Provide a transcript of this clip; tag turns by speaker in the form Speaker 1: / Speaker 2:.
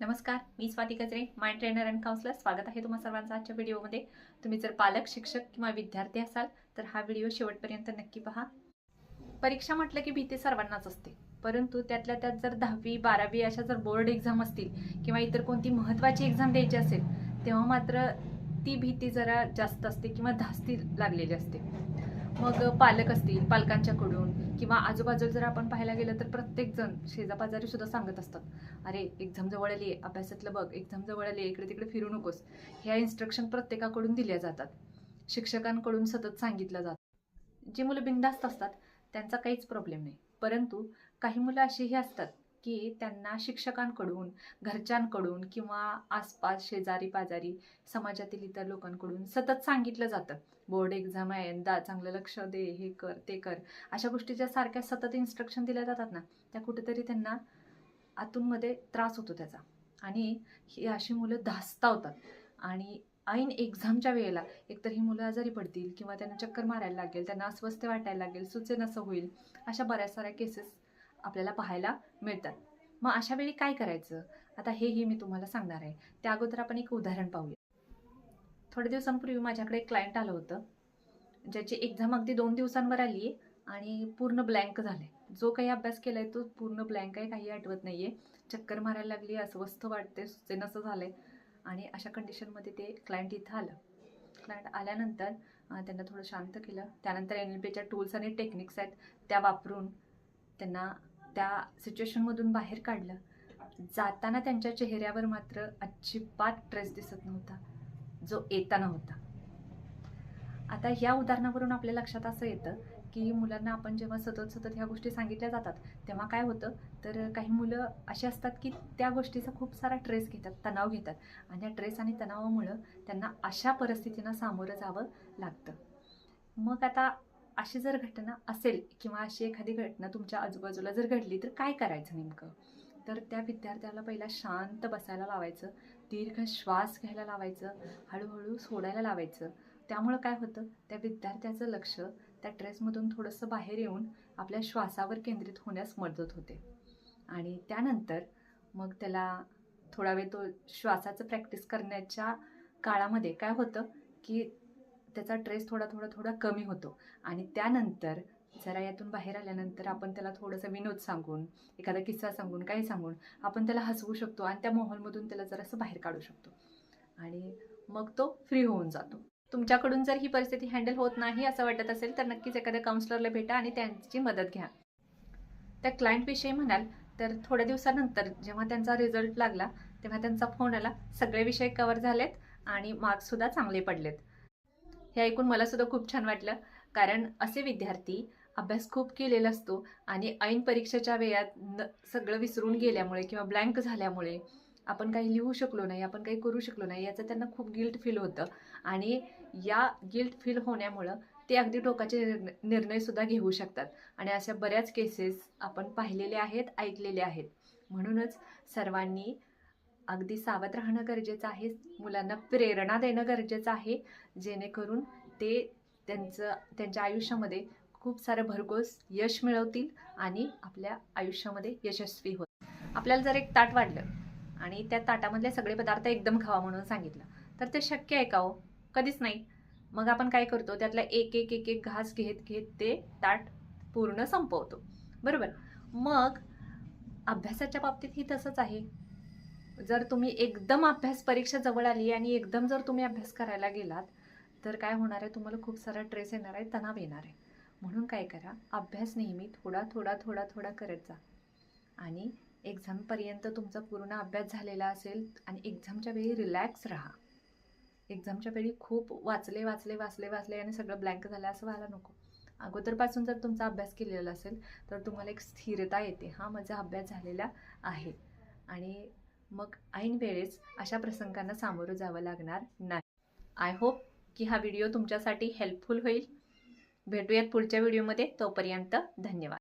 Speaker 1: नमस्कार मी स्वाती गजरे माय trainer and counsellor. स्वागत आहे तुम्हा सर्वांचं आजच्या व्हिडिओमध्ये. तुम्ही जर पालक शिक्षक किंवा विद्यार्थी असाल तर हा व्हिडिओ शेवटपर्यंत नक्की पहा. परीक्षा म्हटलं की भीती सर्वांनाच असते. परंतु त्यातल्या त्यात जर दहावी बारावी अशा जर बोर्ड एक्झाम असतील किंवा इतर कोणती महत्त्वाची एक्झाम द्यायची असेल तेव्हा मात्र ती भीती जरा जास्त असते किंवा धास्ती लागलेली असते. मग पालक असतील पालकांच्याकडून किंवा आजूबाजूला जर आपण पाहायला गेलं तर प्रत्येक जण शेजापाजारी सुद्धा सांगत असतात. अरे एक्झाम जवळ आली आहे अभ्यासातलं बघ एक्झाम जवळ आली आहे इकडे तिकडे फिरू नकोस. ह्या इन्स्ट्रक्शन प्रत्येकाकडून दिल्या जातात. शिक्षकांकडून सतत सांगितलं जातं. जी मुलं बिंदास्त असतात त्यांचा काहीच प्रॉब्लेम नाही. परंतु काही मुलं अशीही असतात की त्यांना शिक्षकांकडून घरच्यांकडून किंवा आसपास शेजारी पाजारी समाजातील इतर लोकांकडून सतत सांगितलं जातं. बोर्ड एक्झाम आहे दा चांगलं लक्ष दे हे कर ते कर. अशा गोष्टीच्या सारख्या सतत इन्स्ट्रक्शन दिल्या जातात ना त्या कुठेतरी त्यांना आतूनमध्ये त्रास होतो त्याचा. आणि ही अशी मुलं धास्तावतात. आणि ऐन एक्झामच्या वेळेला एकतर ही मुलं आजारी पडतील किंवा त्यांना चक्कर मारायला लागेल त्यांना अस्वस्थ वाटायला लागेल सुचेनसं होईल अशा बऱ्याच साऱ्या केसेस आपल्याला पाहायला मिळतात. मग अशा वेळी काय करायचं? आता हेही मी तुम्हाला सांगणार आहे. त्या अगोदर आपण एक उदाहरण पाहूया. थोड्या दिवसांपूर्वी माझ्याकडे एक क्लायंट आलं होतं ज्याची एक्झाम अगदी दोन दिवसांवर आली आहे आणि पूर्ण ब्लँक झाले जो काही अभ्यास केला आहे तो पूर्ण ब्लँक आहे काही आठवत नाही आहे चक्कर मारायला लागली अस्वस्थ वाटते सुचेनसं झालं आहे आणि अशा कंडिशनमध्ये ते क्लायंट इथं आलं. क्लायंट आल्यानंतर त्यांना थोडं शांत केलं. त्यानंतर एन एल पीच्या टूल्स आणि टेक्निक्स आहेत त्या वापरून त्यांना त्या सिच्युएशनमधून बाहेर काढलं. जाताना त्यांच्या चेहऱ्यावर मात्र अजिबात ट्रेस दिसत नव्हता. जो येताना होता. आता ह्या उदाहरणावरून आपल्या लक्षात असं येतं की मुलांना आपण जेव्हा सतत सतत ह्या गोष्टी सांगितल्या जातात तेव्हा काय होतं? तर काही मुलं अशी असतात की त्या गोष्टीचा खूप सारा ट्रेस घेतात तणाव घेतात. आणि या ट्रेस आणि तणावामुळं त्यांना अशा परिस्थितींना सामोरं जावं लागतं. मग आता अशी जर घटना असेल किंवा अशी एखादी घटना तुमच्या आजूबाजूला जर घडली तर काय करायचं नेमकं? तर त्या विद्यार्थ्याला पहिला शांत बसायला लावायचं दीर्घ श्वास घ्यायला लावायचं हळूहळू सोडायला लावायचं. त्यामुळं काय होतं? त्या विद्यार्थ्याचं लक्ष त्या ट्रेसमधून थोडंसं बाहेर येऊन आपल्या श्वासावर केंद्रित होण्यास मदत होते. आणि त्यानंतर मग त्याला थोडा वेळ तो श्वासाचं प्रॅक्टिस करण्याच्या काळामध्ये काय होतं की त्याचा ट्रेस थोडा थोडा थोडा कमी होतो. आणि त्यानंतर जरा यातून बाहेर आल्यानंतर आपण त्याला थोडंसं विनोद सांगून एखादा किस्सा सांगून काही सांगून आपण त्याला हसवू शकतो आणि त्या माहोलमधून त्याला जरासं बाहेर काढू शकतो. आणि मग तो फ्री होऊन जातो. तुमच्याकडून जर ही परिस्थिती हँडल होत नाही असं वाटत असेल तर नक्कीच एखाद्या काउन्सलरला भेटा आणि त्यांची मदत घ्या. त्या क्लायंटविषयी म्हणाल तर थोड्या दिवसानंतर जेव्हा त्यांचा रिझल्ट लागला तेव्हा त्यांचा फोन आला सगळे विषय कवर झालेत आणि मार्क्ससुद्धा चांगले पडलेत. हे ऐकून मला सुद्धा खूप छान वाटलं. कारण असे विद्यार्थी अभ्यास खूप केलेला असतो आणि ऐन परीक्षेच्या वेळात न सगळं विसरून गेल्यामुळे किंवा ब्लँक झाल्यामुळे आपण काही लिहू शकलो नाही आपण काही करू शकलो नाही याचं त्यांना खूप गिल्ट फील होतं. आणि या गिल्ट फील होण्यामुळं ते अगदी टोकाचे निर्णय निर्णयसुद्धा घेऊ शकतात. आणि अशा बऱ्याच केसेस आपण पाहिलेले आहेत ऐकलेले आहेत. म्हणूनच सर्वांनी अगदी सावध राहणं गरजेचं आहे. मुलांना प्रेरणा देणं गरजेचं आहे. जेणेकरून ते त्यांचं त्यांच्या आयुष्यामध्ये खूप सारं भरघोस यश मिळवतील आणि आपल्या आयुष्यामध्ये यशस्वी होत आपल्याला जर एक ताट वाढलं आणि त्या ताटामधले सगळे पदार्थ एकदम खावा म्हणून सांगितलं तर ते शक्य आहे का हो? कधीच नाही. मग आपण काय करतो? त्यातला एक एक एक एक घास घेत घेत ते ताट पूर्ण संपवतो. बरोबर? मग अभ्यासाच्या बाबतीतही तसंच आहे. जर तुम्ही एकदम अभ्यास परीक्षा जवळ आली आणि एकदम जर तुम्ही अभ्यास करायला गेलात तर काय होणार आहे? तुम्हाला खूप सारा ट्रेस येणार आहे तणाव येणार आहे. म्हणून काय करा अभ्यास नेहमी थोडा थोडा थोडा थोडा करत जा. आणि एक्झामपर्यंत तुमचा पूर्ण अभ्यास झालेला असेल आणि एक्झामच्या वेळी रिलॅक्स राहा. एक्झामच्या वेळी खूप वाचले वाचले वाचले वाचले आणि सगळं ब्लँक झालं असं व्हायला नको. अगोदरपासून जर तुमचा अभ्यास केलेला असेल तर तुम्हाला एक स्थिरता येते. हा माझा अभ्यास झालेला आहे. आणि मग ऐन वेळेस अशा प्रसंगांना सामोरं जावं लागणार नाही. आय होप की हा व्हिडिओ तुमच्यासाठी हेल्पफुल होईल. भेटूयात पुढच्या व्हिडिओमध्ये तोपर्यंत धन्यवाद.